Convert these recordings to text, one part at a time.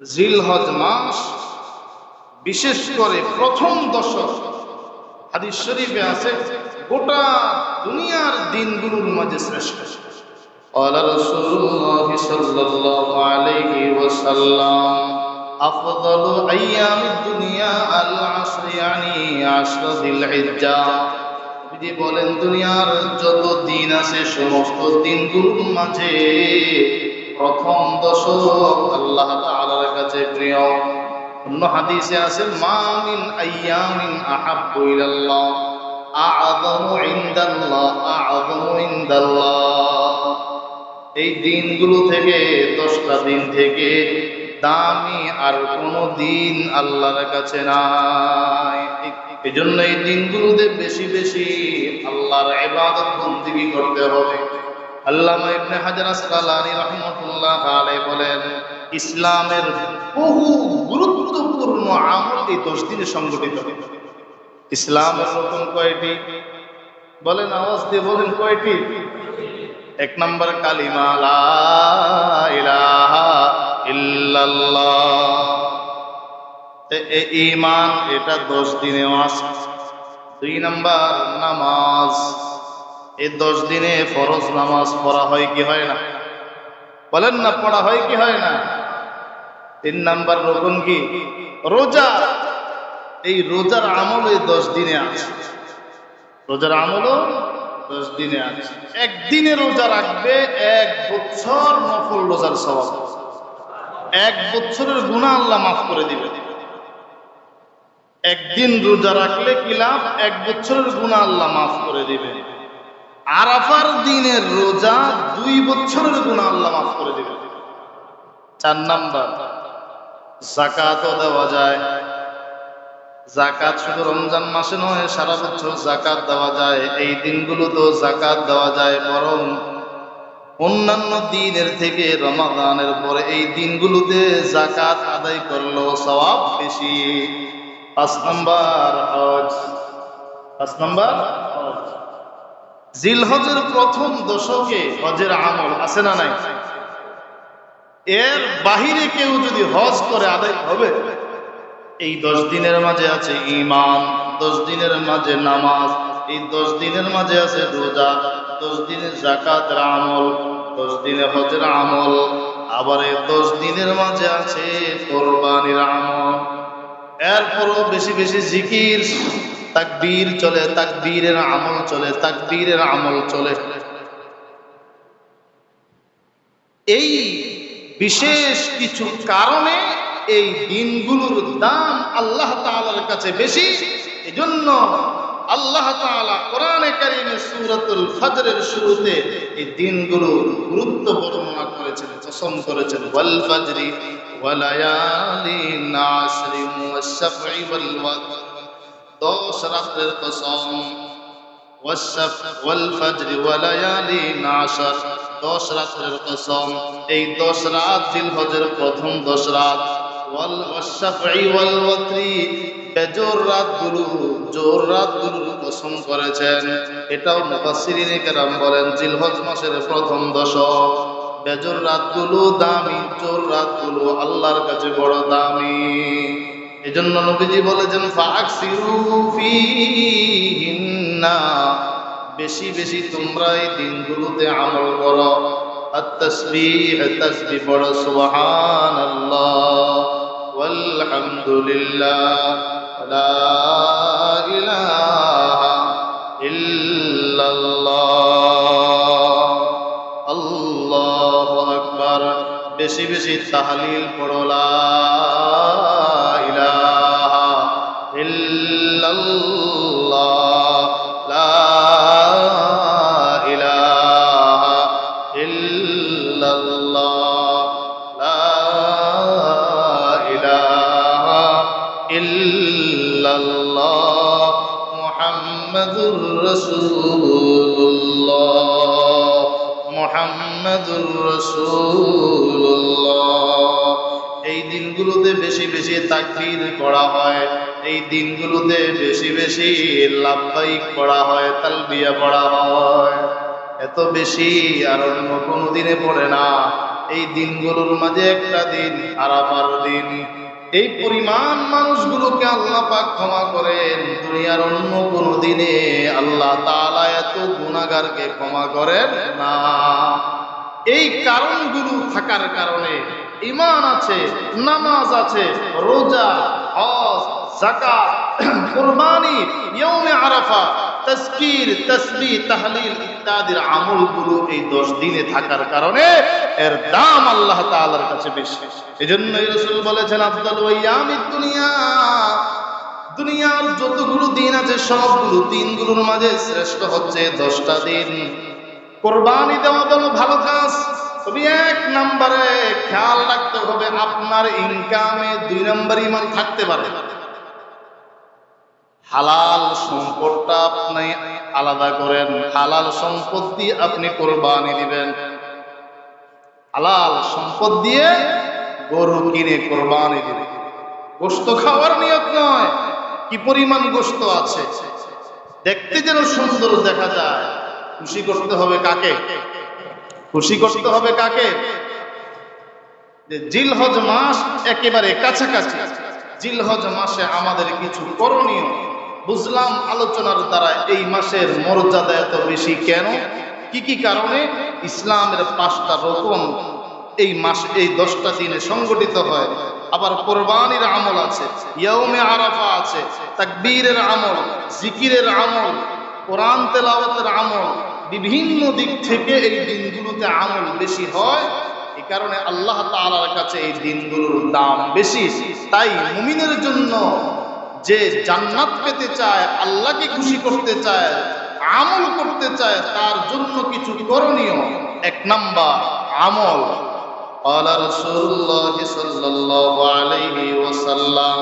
জিলহজ মাস বিশেষ করে প্রথম দশক হাদিস শরীফে আছে গোটা দুনিয়ার দিনগুলোর মাঝে শ্রেষ্ঠ قال رسول الله صلى الله عليه وسلم أفضل أيام الدنيا العشر يعني عشر ذي الحجة যদি বলেন দুনিয়ার যত দিন আছে সমস্ত দিনগুলোর মাঝে প্রথম দশক আল্লাহ কাছে প্রিয়। অন্য হাদিসে আছে, মা মিন আইয়ামিন আহাব্বু ইলাল্লাহ আ'যামু ইনদাল্লাহ আ'যামু ইনদাল্লাহ। এই দিনগুলো থেকে, দশটা দিন থেকে দামি আর কোনো দিন আল্লাহর কাছে নাই। এই জন্য এই দিনগুলোতে বেশি বেশি আল্লাহর ইবাদত বন্দিগি করতে হবে। আল্লামা ইবনে হাজার আসকালানি রহমতুল্লাহ আলাইহি বলেন ইসলামের বহু গুরুত্বপূর্ণ আমল এই দশ দিনে সংগঠিত। ইসলামের নতুন কয়টি? বলেন, আওয়াজ দিয়ে বলেন, কয়টি? এক নম্বর কালিমা, লা ইলাহা ইল্লাল্লাহ। এ- এ ইমান এটা দশ দিনে আছে দুই নম্বর নামাজ। এই দশ দিনে ফরজ নামাজ পড়া হয় কি হয় না? বলেন না, পড়া হয় কি হয় না? তিন নাম্বার রকম কি? রোজা। এই রোজার আমল এই দশ দিনে আছে। রোজার আমলও দশ দিনে আছে। একদিনে রোজা রাখবে, এক বছর নফল রোজার স্বভাব। এক বছরের গুণা আল্লাহ মাফ করে দিবে। একদিন রোজা রাখলে কি লাভ? এক বছরের গুণা আল্লাহ মাফ করে দিবে। আরাফার দিনের রোজা দুই বছরের গুণা আল্লাহ মাফ করে দিবে। চার নাম্বার। জাকাতও দেওয়া যায়। জাকাত শুধু রমজান মাসে নয়, সারা বছর জাকাত দেওয়া যায়। এই দিনগুলোতেও জাকাত দেওয়া যায়, বরং অন্যান্য দিনের থেকে রমাদানের পরে এই দিনগুলোতে জাকাত আদায় করলেও সওয়াব বেশি। পাঁচ নাম্বার হজ। পাঁচ নম্বর জিলহজের প্রথম দশকে হজের আমল আছে না নাই? এর বাহিরে কেউ যদি হজ করে আদায় হবে, এই দশ দিনের মাঝে আছে ইমাম দশ দিনের মাঝে নামাজ, এই দশ দিনের মাঝে আছে রোজা, দশ দিনে জাকাতের আমল, দশ দিনে হজের আমল, আবার এই দশ দিনের মাঝে আছে কোরবানির আমল। এরপরও বেশি বেশি জিকির, তাকবীর চলে, তাকবীরের আমল চলে, তাকবীরের আমল চলে। এই বিশেষ কিছু কারণে এই দিনগুলোর দাম আল্লাহ তালার কাছে বেশি। এজন্য আল্লাহ তালা কোরআনে কারিমে সুরতুল ফজরের শুরুতে এই দিনগুলোর গুরুত্ব বর্ণনা করেছেন কসম করেছেন। ওয়াল ফজরি ওয়ালায়ালিন আশরিম ওয়াশ-শাফঈ ওয়াল দশ রাতের কসম। ওয়াশ-শাফ ওয়াল ফজরি দশ রাতের কসম। এই দশ রাত জিলহজের প্রথম দশ রাত। ওয়াল ওয়াশফাই ওয়াল ওয়াতরি বেজোর রাতগুলো জোর রাতগুলোর কসম করেছেন। এটাও মুফাসসিরিনে কেরাম বলেন, জিলহজ মাসের প্রথম দশক বেজোর রাতগুলো দামি, জোর রাতগুলো আল্লাহর কাছে বড় দামি। এজন্য নবীজি বলেছেন ফাকসিরু ফিহিন্না। বেশি বেশি তোমরা এই দিনগুলোতে আমল করো التسبيح تسبيح পড়ো সুবহানাল্লাহ والحمد لله لا إله إلا الله الله أكبر বেশি বেশি তাহলিল পড়ো লা ইলাহা ইল্লাল্লাহ ইল্লাল্লাহ মুহাম্মাদুর রাসূলুল্লাহ মুহাম্মাদুর রাসূলুল্লাহ এই দিনগুলোতে বেশি বেশি তাকবীর করা হয়, এই দিনগুলোতে বেশি বেশি লাভবাহিক পড়া হয়, তালবিয়া পড়া হয়। এত বেশি আর অন্য কোনো দিনে পড়ে না। এই দিনগুলোর মাঝে একটা দিন, আরাফার দিন। এই পরিমাণ মানুষগুলোকে আল্লাহ পাক ক্ষমা করেন। দুনিয়ার অন্য কোন দিনে আল্লাহ তাআলা এত গুণাগারকে ক্ষমা করেন না। এই কারণগুলো থাকার কারণে ইমান আছে, নামাজ আছে, রোজা, হজ জাকাত কুরবানি ইয়ৌমে আরাফা, তাজকির তাসবিহ তাহলিল ইত্যাদির আমলগুলো এই 10 দিনে থাকার কারণে এর দাম আল্লাহ তাআলার কাছে বেশি। এজন্য রাসূল বলেছেন, আফদাল ওয়াইয়ামিদ দুনিয়া। দুনিয়ার যতগুলো দিন আছে, সবগুলো দিনগুলোর মাঝে শ্রেষ্ঠ হচ্ছে দশটা দিন। কোরবানি দেওয়া বলো ভালো কাজ তবে এক নম্বরে খেয়াল রাখতে হবে, আপনার ইনকামে দুই নম্বর ইমান থাকতে পারে। হালাল সম্পদটা আপনি আলাদা করেন, হালাল সম্পদ দিয়ে আপনি কোরবানি দিবেন। হালাল সম্পদ দিয়ে গরু কিনে কোরবানি দিবেন। গোস্ত খাওয়ার নিয়ত নয়, কি পরিমাণ গোস্ত আছে? দেখতে যেন সুন্দর দেখা যায়। খুশি করতে হবে কাকে? খুশি করতে হবে কাকে? জিলহজ মাস একেবারে কাছাকাছি। জিলহজ মাসে আমাদের কিছু করণীয়। বুঝলাম আলোচনার দ্বারা এই মাসের মর্যাদা এত বেশি কেন? কি কি কারণে? ইসলামের পাঁচটা রকম। এই মাস এই দশটা দিনে সংগঠিত হয়। আবার কোরবানির আমল আছে ইয়ৌমে আরাফা আছে, তাকবীরের আমল, জিকিরের আমল, কোরআন তেলাওয়াতের আমল বিভিন্ন দিক থেকে এই দিনগুলোতে আমল বেশি হয় এই কারণে আল্লাহ তাআলার কাছে এই দিনগুলোর দাম বেশি তাই মুমিনের জন্য যে জান্নাত পেতে চায় আল্লাহকে খুশি করতে চায় আমল করতে চায় তার জন্য কিছু করণীয় এক নাম্বার আমল قال رسول الله صلى الله عليه وسلم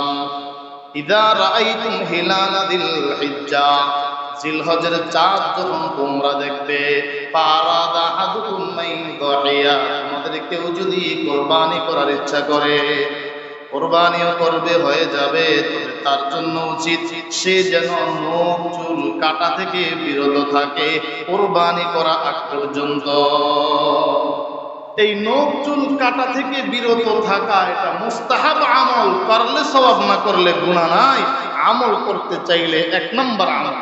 إذا رأيتم هلال ذي الحجة জিলহজের চাঁদ যখন তোমরা হাদুকুম তোমাদের কেউ যদি কোরবানি করার ইচ্ছা করে, কোরবানিও করবে, হয়ে যাবে তার জন্য উচিত সে যেন নখ চুল, কাটা থেকে বিরত থাকে, কোরবানি করা আগ পর্যন্ত। এই নখ চুল, কাটা থেকে বিরত থাকা, এটা মুস্তাহাব আমল করলে সবাব না করলে গুণা নাই, আমল করতে চাইলে এক নম্বর আমল।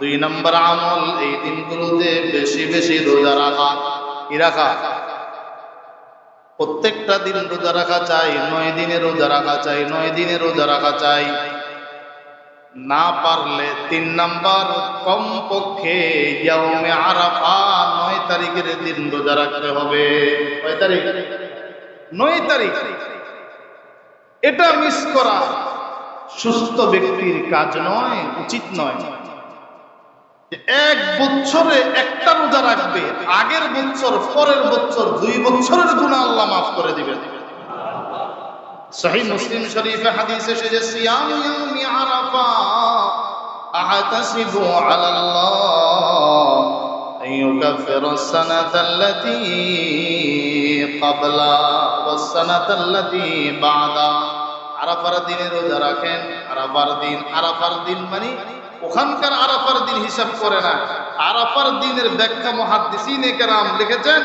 দুই নম্বর আমল, এই দিনগুলোতে বেশি বেশি রোজা রাখা। কি রাখা? প্রত্যেকটা দিন রোজা রাখা চাই, নয় দিনে রোজা রাখা চাই, নয় দিনে রোজা রাখা চাই। না পারলে তিন নাম্বার কম পক্ষে ইয়াউমে আরাফা, নয় তারিখের দিন রোজা রাখতে হবে। কয় তারিখ? নয় তারিখ। এটা মিস করা সুস্থ ব্যক্তির কাজ নয়, উচিত নয়। এক বছরে একটা রোজা রাখবে আগের বছর পরের বছর দুই বছরের গুণা আল্লাহ মাফ করে দিবেন সহি মুসলিম শরীফে হাদিস এসেছে সিয়াম ইয়াউমি আরাফা আহতাসিবু আলাল্লাহ أن يكفر السنة التي قبلها والسنة التي بعدها আরাফার দিনে রোজা রাখেন আরাফার দিন আরাফার দিন মানে ওখানকার আরাফার দিন হিসাব করে না। আরাফার দিনের ব্যাখ্যা মহাদ্দিসিন কেরাম লিখেছেন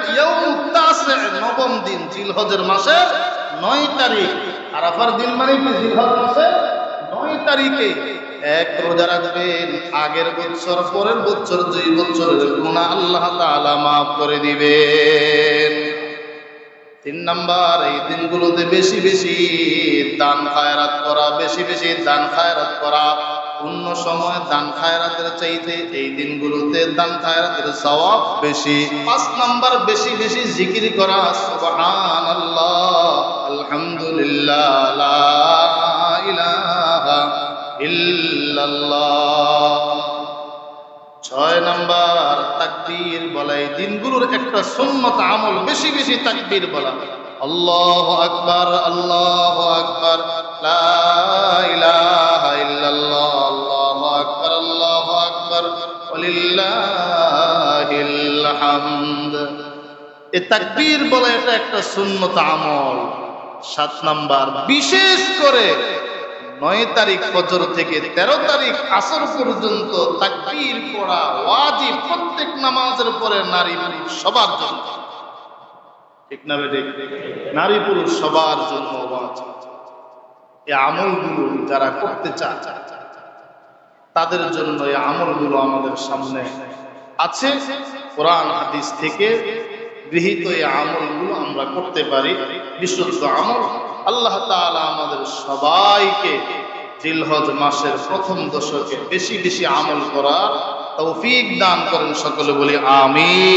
নবম দিন, জিলহজের মাসের নয় তারিখ। আরাফার দিন মানে কি? জিলহজ মাসের নয় তারিখে। এক রোজা রাখবেন, আগের বছর, পরের বছর দুই বছরের গুনাহ আল্লাহ মাফ করে দিবেন। তিন নাম্বার, এই দিনগুলোতে বেশি বেশি দান খায়রাত করা, বেশি বেশি দান খায়রাত করা। অন্য সময় দান খায়রাতের চাইতে এই দিনগুলোতে দান খায়রাতের সওয়াব বেশি। পাঁচ নাম্বার বেশি বেশি জিকির করা, সুবহানাল্লাহ, আলহামদুলিল্লাহ, লা ইলাহা ইল্লাল্লাহ। ছয় নাম্বার তাকবীর বলা এই দিনগুলোর একটা সুন্নত আমল বেশি বেশি তাকবীর বলা। আল্লাহু আকবার আল্লাহু আকবার। তাকবীর বলা এটা একটা আমল। সাত নাম্বার, বিশেষ করে নয় তারিখ ফজর থেকে তেরো তারিখ আসর পর্যন্ত তাকবীর পড়া প্রত্যেক নামাজের পরে নারী পুরুষ সবার জন্য। ঠিক না নারী পুরুষ সবার জন্য এই আমলগুলো যারা করতে চায়, তাদের জন্য এই আমলগুলো আমাদের সামনে আছে। কোরআন, হাদিস থেকে গৃহীত এই আমলগুলো আমরা করতে পারি। বিশুদ্ধ আমল আল্লাহ আমাদের সবাইকে মাসের প্রথম দশকে বেশি বেশি আমল করার তৌফিক দান করেন। সকলে বলি, আমিন।